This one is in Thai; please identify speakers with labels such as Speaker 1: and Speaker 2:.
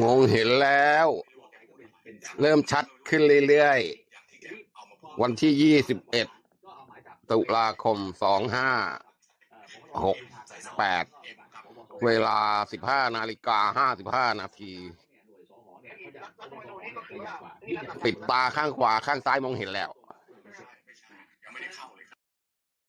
Speaker 1: มองเห็นแล้ว เริ่มชัดขึ้นเรื่อยๆ วันที่ยี่สิบเอ็ดตุลาคมสองห้าหกแปดเวลาสิบห้านาฬิกาห้าสิบห้านาทีปิดตาข้างขวาข้างซ้ายมองเห็นแล้ว